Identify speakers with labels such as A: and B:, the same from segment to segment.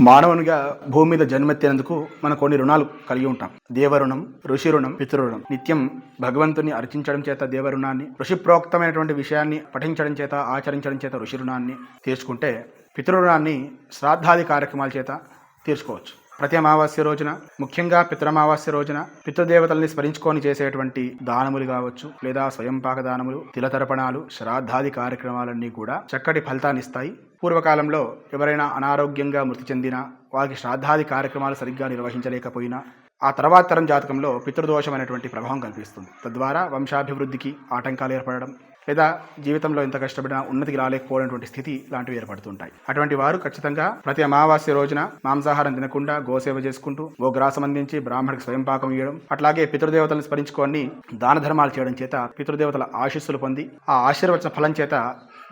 A: మానవునిగా భూమి మీద జన్మెత్తేందుకు మనం కొన్ని రుణాలు కలిగి ఉంటాం. దేవరుణం ఋషి రుణం పితృరుణం నిత్యం భగవంతుని అర్చించడం చేత దేవరుణాన్ని ఋషిప్రోక్తమైనటువంటి విషయాన్ని పఠించడం చేత ఆచరించడం చేత ఋషి రుణాన్ని తీర్చుకుంటే పితృరుణాన్ని శ్రాద్ధాది కార్యక్రమాల చేత తీర్చుకోవచ్చు. ప్రతి అమావాస్య రోజున ముఖ్యంగా పితృమావాస్య రోజున పితృదేవతల్ని స్మరించుకొని చేసేటువంటి దానములు కావచ్చు లేదా స్వయంపాక దానములు తిలతర్పణాలు శ్రాద్ధాది కార్యక్రమాలన్నీ కూడా చక్కటి ఫలితాన్నిస్తాయి పూర్వకాలంలో ఎవరైనా అనారోగ్యంగా మృతి చెందినా వారికి శ్రాద్ధాది కార్యక్రమాలు సరిగ్గా నిర్వహించలేకపోయినా ఆ తర్వాత తరం జాతకంలో పితృదోషం అనేటువంటి ప్రభావం కనిపిస్తుంది. తద్వారా వంశాభివృద్ధికి ఆటంకాలు ఏర్పడడం లేదా జీవితంలో ఎంత కష్టపడినా ఉన్నతికి రాలేకపోయినటువంటి స్థితి లాంటివి ఏర్పడుతుంటాయి. అటువంటి వారు ఖచ్చితంగా ప్రతి అమావాస్య రోజున మాంసాహారం తినకుండా గోసేవ చేసుకుంటూ గోగ్రాసం అందించి బ్రాహ్మడికి స్వయం పాకం ఇవ్వడం అట్లాగే పితృదేవతలను స్మరించుకొని దాన ధర్మాలు చేయడం చేత పితృదేవతల ఆశీస్సులు పొంది ఆ ఆశీర్వచన ఫలం చేత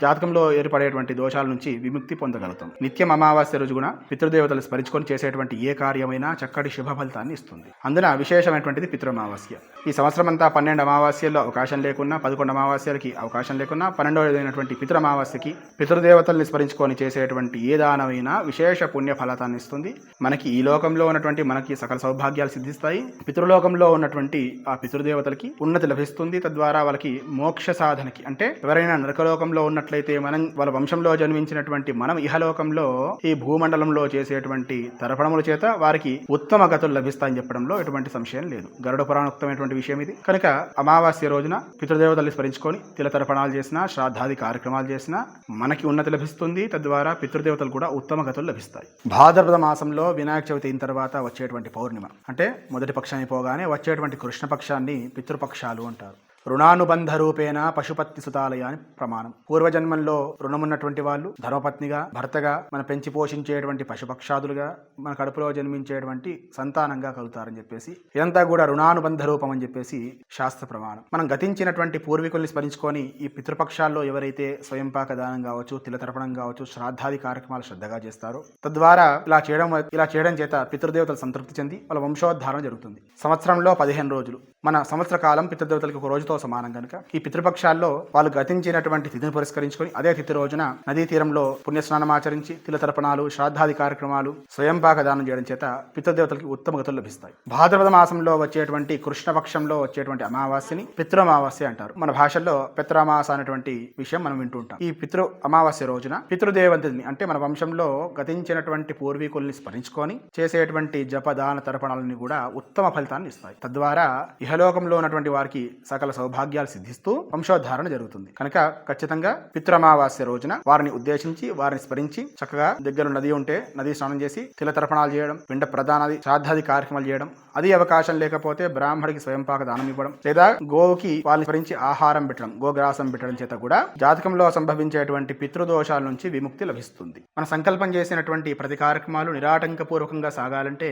A: జాతకంలో ఏర్పడేటువంటి దోషాల నుంచి విముక్తి పొందగలుగుతాం. నిత్యం అమావాస్య రోజున పితృదేవతలు స్మరించుకొని చేసేటువంటి ఏ కార్యమైనా చక్కటి శుభ ఫలితాన్ని ఇస్తుంది. అందున విశేషమైనటువంటిది పితృమావాస్య. ఈ సంవత్సరం అంతా పన్నెండు అమావాస్యల్లో అవకాశం లేకున్నా పదకొండు అమావాస్యలకి అవకాశం లేకున్నా పన్నెండవదైనటువంటి పితృమావాస్యకి పితృదేవతల్ని స్మరించుకొని చేసేటువంటి ఏ దానమైనా విశేష పుణ్య ఫలితాన్ని ఇస్తుంది. మనకి ఈ లోకంలో ఉన్నటువంటి మనకి సకల సౌభాగ్యాలు సిద్ధిస్తాయి. పితృలోకంలో ఉన్నటువంటి ఆ పితృదేవతలకి ఉన్నతి లభిస్తుంది. తద్వారా వాళ్ళకి మోక్ష సాధనకి అంటే ఎవరైనా నరకలోకంలో చూసుకున్నట్లయితే మనం వాళ్ళ వంశంలో జన్మించినటువంటి మనం ఇహలోకంలో ఈ భూమండలంలో చేసేటువంటి తర్పణముల చేత వారికి ఉత్తమ గతులు లభిస్తాయని చెప్పడంలో ఎటువంటి సంశయం లేదు. గరుడ పురాణోక్తమైనటువంటి విషయం ఇది. కనుక అమావాస్య రోజున పితృదేవతల్ని స్మరించుకొని తిల తర్పణాలు చేసినా శ్రాద్ధాది కార్యక్రమాలు చేసినా మనకి ఉన్నతి లభిస్తుంది. తద్వారా పితృదేవతలు కూడా ఉత్తమ గతులు లభిస్తాయి. భాద్రపద మాసంలో వినాయక చవితి అయిన తర్వాత వచ్చేటువంటి పౌర్ణిమ. అంటే మొదటి పక్షం అయిపోగానే వచ్చేటువంటి కృష్ణపక్షాన్ని పితృపక్షాలు అంటారు. రుణానుబంధ రూపేణ పశుపత్ని సుతాలయ అని ప్రమాణం. పూర్వజన్మంలో రుణమున్నటువంటి వాళ్ళు ధర్మపత్నిగా భర్తగా మన పెంచి పోషించేటువంటి పశుపక్షాదులుగా మన కడుపులో జన్మించేటువంటి సంతానంగా కలుగుతారని చెప్పేసి ఇదంతా కూడా రుణానుబంధ రూపం అని చెప్పేసి శాస్త్ర ప్రమాణం. మనం గతించినటువంటి పూర్వీకుల్ని స్మరించుకొని ఈ పితృపక్షాల్లో ఎవరైతే స్వయంపాక దానం కావచ్చు తిలతర్పణం కావచ్చు శ్రాద్ధాది కార్యక్రమాలు శ్రద్ధగా చేస్తారో తద్వారా ఇలా చేయడం ఇలా చేయడం చేత పితృదేవతలు సంతృప్తి చెంది వాళ్ళ వంశోద్ధారణ జరుగుతుంది. సంవత్సరంలో పదిహేను రోజులు. మన సంవత్సర కాలం పితృదేవతలకు ఒక రోజుతో సమానం కనుక ఈ పితృపక్షాల్లో వాళ్ళు గతించినటువంటి తిథిని పురస్కరించుకొని అదే తిథి రోజున నదీ తీరంలో పుణ్యస్నానం ఆచరించి తిల తర్పణాలు శ్రాద్ధాది కార్యక్రమాలు స్వయంపాక దానం చేయడం చేత పితృదేవతలకు ఉత్తమ గతులు లభిస్తాయి. భాద్రపద మాసంలో వచ్చేటువంటి కృష్ణపక్షంలో వచ్చేటువంటి అమావాస్యని పితృమావాస్య అంటారు. మన భాషల్లో పితృమాస అనేటువంటి విషయం మనం వింటూ ఉంటాం. ఈ పితృ అమావాస్య రోజున పితృదేవతని అంటే మన వంశంలో గతించినటువంటి పూర్వీకుల్ని స్మరించుకొని చేసేటువంటి జప దాన తర్పణాలని కూడా ఉత్తమ ఫలితాన్ని ఇస్తాయి. తద్వారా ఇహలోకంలో ఉన్నటువంటి వారికి సకల సౌభాగ్యాలు సిద్ధిస్తూ వంశోద్ధారణ జరుగుతుంది. కనుక ఖచ్చితంగా పితృమావాస్య రోజున వారిని ఉద్దేశించి వారిని స్మరించి చక్కగా దగ్గర నది ఉంటే నది స్నానం చేసి తిల తర్పణాలు చేయడం పిండ ప్రధానాది శ్రాద్ధాది కార్యక్రమాలు చేయడం అది అవకాశం లేకపోతే బ్రాహ్మడికి స్వయంపాక దానం ఇవ్వడం లేదా గోవుకి వాళ్ళని స్మరించి ఆహారం పెట్టడం గోగ్రాసం పెట్టడం చేత కూడా జాతకంలో సంభవించేటువంటి పితృదోషాల నుంచి విముక్తి లభిస్తుంది. మన సంకల్పం చేసినటువంటి ప్రతి కార్యక్రమాలు నిరాటంకపూర్వకంగా సాగాలంటే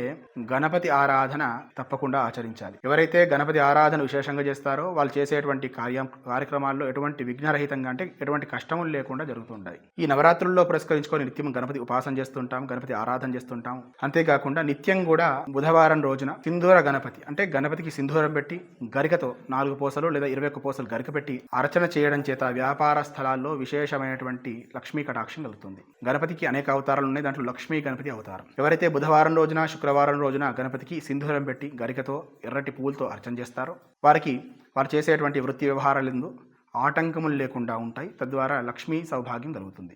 A: గణపతి ఆరాధన తప్పకుండా ఆచరించాలి. ఎవరైతే గణపతి ఆరాధన విశేషంగా చేస్తారో వాళ్ళు చేసేటువంటి కార్యం కార్యక్రమాల్లో ఎటువంటి విఘ్నరహితంగా అంటే ఎటువంటి కష్టములు లేకుండా జరుగుతుంటాయి. ఈ నవరాత్రుల్లో పురస్కరించుకొని నిత్యం గణపతి ఉపాసన చేస్తుంటాం గణపతి ఆరాధన చేస్తుంటాం. అంతేకాకుండా నిత్యం కూడా బుధవారం రోజున సింధూర గణపతి అంటే గణపతికి సింధూరం పెట్టి గరికతో నాలుగు పూసలు లేదా ఇరవై ఒక్క పూసలు గరిక పెట్టి అర్చన చేయడం చేత వ్యాపార స్థలాల్లో విశేషమైనటువంటి లక్ష్మీ కటాక్షం కలుగుతుంది. గణపతికి అనేక అవతారాలు ఉన్నాయి దాంట్లో లక్ష్మీ గణపతి అవతారం. ఎవరైతే బుధవారం రోజున శుక్రవారం రోజున గణపతికి సింధూరం పెట్టి గరికతో ఎర్రటి పూలతో అర్చన చేస్తారో. వారికి వారు చేసేటువంటి వృత్తి వ్యవహారాలందు ఆటంకములు లేకుండా ఉంటాయి. తద్వారా లక్ష్మీ సౌభాగ్యం కలుగుతుంది